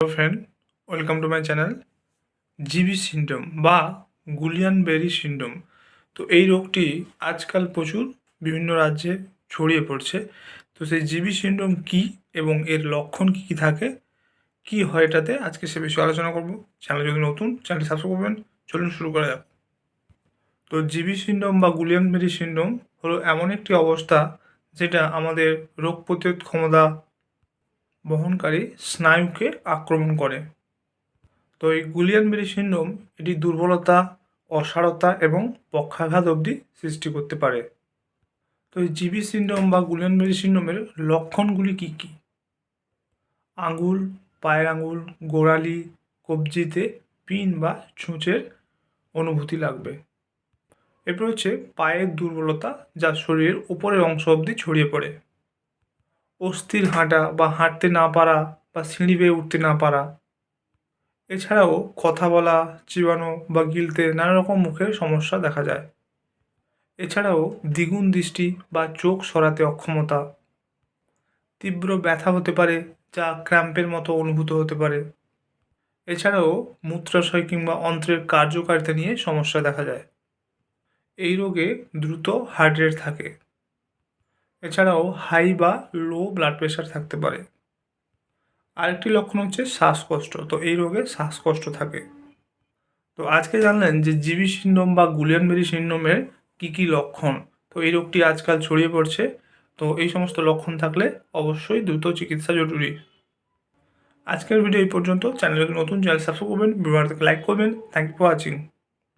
Hello friend welcome to my channel GB syndrome বা Guillain Barre syndrome তো এই রোগটি আজকাল প্রচুর বিভিন্ন রাজ্যে ছড়িয়ে পড়ছে। তো সেই জিবি সিন্ড্রোম কী এবং এর লক্ষণ কী কী থাকে, কী হয় এটাতে আজকে সে বিষয়ে আলোচনা করব। চ্যানেল যদি নতুন চ্যানেল সাবস্ক্রাইব করবেন। চলুন শুরু করা যাক। তো জিবি সিন্ড্রোম বা গুলিয়ান বেরি সিন্ড্রোম হলো এমন একটি অবস্থা যেটা আমাদের রোগ প্রতিরোধ ক্ষমতা বহনকারী স্নায়ুকে আক্রমণ করে। তো এই গুলিয়ানবেরি সিন্ড্রোম এটি দুর্বলতা, অসারতা এবং পক্ষাঘাত অবধি সৃষ্টি করতে পারে। তো এই জিবি সিন্ড্রোম বা গুলিয়ানবেরি সিন্ড্রোমের লক্ষণগুলি কী কী? আঙুল, পায়ের আঙুল, গোড়ালি, কবজিতে পিন বা ছুঁচের অনুভূতি লাগবে। এরপর হচ্ছে পায়ের দুর্বলতা যা শরীরের উপরের অংশ অবধি ছড়িয়ে পড়ে। অস্থির হাঁটা বা হাঁটতে না পারা বা সিঁড়ি বেয়ে উঠতে না পারা। এছাড়াও কথা বলা, চিবানো বা গিলতে নানা রকম মুখের সমস্যা দেখা যায়। এছাড়াও দ্বিগুণ দৃষ্টি বা চোখ সরাতে অক্ষমতা। তীব্র ব্যথা হতে পারে, যা ক্র্যাম্পের মতো অনুভূত হতে পারে। এছাড়াও মূত্রাশয় কিংবা অন্ত্রের কার্যকারিতা নিয়ে সমস্যা দেখা যায়। এই রোগে দ্রুত হার্ট রেট থাকে। এছাড়াও হাই বা লো ব্লাড প্রেশার থাকতে পারে। আরেকটি লক্ষণ হচ্ছে শ্বাসকষ্ট, তো এই রোগে শ্বাসকষ্ট থাকে। তো আজকে জানলেন যে জিবি সিন্ড্রোম বা গুলিয়ান গুলিয়ানবেরি সিন্ডোমের কী কী লক্ষণ, তো এই রোগটি আজকাল ছড়িয়ে পড়ছে, তো এই সমস্ত লক্ষণ থাকলে অবশ্যই দ্রুত চিকিৎসা জরুরি। আজকের ভিডিও এই পর্যন্ত, চ্যানেল নতুন, চ্যানেল সাবস্ক্রাইব করবেন, ভিডিওটাকে লাইক করবেন থ্যাংক ইউ ফর ওয়াচিং